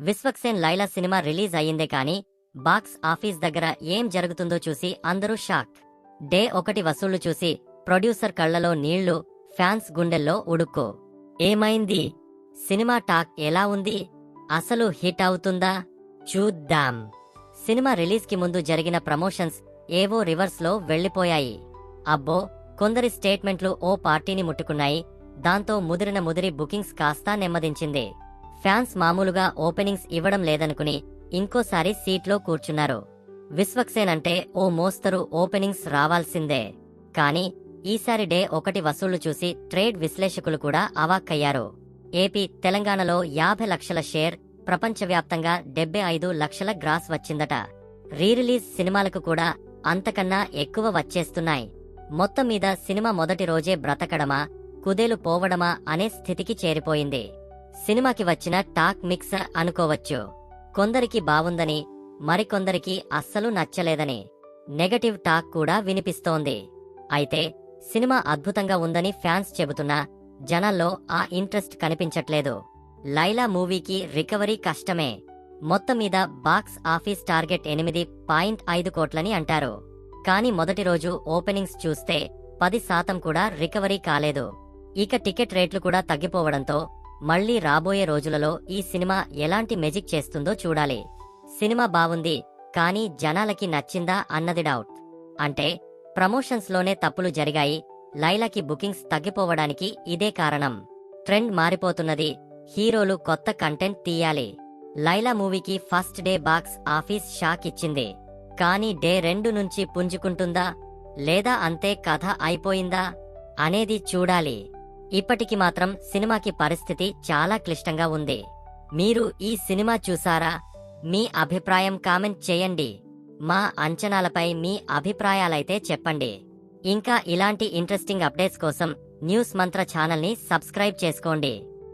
Vishwaksen Laila cinema release అయ్యిందే కానీ box office దగ్గర ఏం జరుగుతుందో చూసి అందరూ షాక్. డే ఒకటి వసూళ్ళు చూసి ప్రొడ్యూసర్ కళ్ళలో నీళ్ళు ఫ్యాన్స్ గుండెల్లో ఉడుక్కో ఏమైంది? సినిమా టాక్ ఎలా ఉంది? అసలు హిట్ అవుతుందా? చూద్దాం. సినిమా రిలీజ్కి ముందు జరిగిన ప్రమోషన్స్ ఏవో రివర్స్లో వెళ్ళిపోయాయి అబ్బో కొందరి స్టేట్మెంట్లు ఓ పార్టీని ముట్టుకున్నాయి. దాంతో ముదిరిన ముదిరి బుకింగ్స్ కాస్తా నెమ్మదించింది. ఫ్యాన్స్ మామూలుగా ఓపెనింగ్స్ ఇవ్వడం లేదనుకుని ఇంకోసారి సీట్లో కూర్చున్నారు. విశ్వక్సేన్ అంటే ఓ మోస్తరు ఓపెనింగ్స్ రావాల్సిందే. కానీ ఈసారి డే ఒకటి వసూళ్ళు చూసి ట్రేడ్ విశ్లేషకులు కూడా అవాక్కయ్యారు. ఏపీ తెలంగాణలో యాభై లక్షల షేర్ ప్రపంచవ్యాప్తంగా డెబ్బై ఐదు లక్షల గ్రాస్ వచ్చిందట. రీరిలీజ్ సినిమాలకు కూడా అంతకన్నా ఎక్కువ వచ్చేస్తున్నాయి. మొత్తం మీద సినిమా మొదటి రోజే బ్రతకడమా కుదేలు పోవడమా అనే స్థితికి చేరిపోయింది. సినిమాకి వచ్చిన టాక్ మిక్సర్ అనుకోవచ్చు. కొందరికి బావుందని మరికొందరికి అస్సలు నచ్చలేదని నెగటివ్ టాక్ కూడా వినిపిస్తోంది. అయితే సినిమా అద్భుతంగా ఉందని ఫ్యాన్స్ చెబుతున్నా జనాల్లో ఆ ఇంట్రెస్ట్ కనిపించట్లేదు. లైలా మూవీకి రికవరీ కష్టమే. మొత్తం మీద బాక్స్ ఆఫీస్ టార్గెట్ ఎనిమిది పాయింట్ ఐదు కోట్లని అంటారు. కానీ మొదటి రోజు ఓపెనింగ్స్ చూస్తే పది శాతం కూడా రికవరీ కాలేదు. ఇక టికెట్ రేట్లు కూడా తగ్గిపోవడంతో మళ్ళీ రాబోయే రోజులలో ఈ సినిమా ఎలాంటి మెజిక్ చేస్తుందో చూడాలి. సినిమా బావుంది కానీ జనాలకి నచ్చిందా అన్నది డౌట్ అంటే ప్రమోషన్స్లోనే తప్పులు జరిగాయి లైలాకి బుకింగ్స్ తగ్గిపోవడానికి ఇదే కారణం. ట్రెండ్ మారిపోతున్నది హీరోలు కొత్త కంటెంట్ తీయాలి. లైలా మూవీకి first day box office shock ఇచ్చింది. కానీ డే రెండు నుంచి పుంజుకుంటుందా లేదా అంతే కథ అయిపోయిందా అనేది చూడాలి. ఇప్పటికి మాత్రం సినిమాకి పరిస్థితి చాలా క్లిష్టంగా ఉంది. మీరు ఈ సినిమా చూసారా? మీ అభిప్రాయం కామెంట్ చేయండి. మా అంచనాలపై మీ అభిప్రాయాలైతే చెప్పండి. ఇంకా ఇలాంటి ఇంట్రెస్టింగ్ అప్డేట్స్ కోసం న్యూస్ మంత్ర ఛానల్ని సబ్స్క్రైబ్ చేసుకోండి.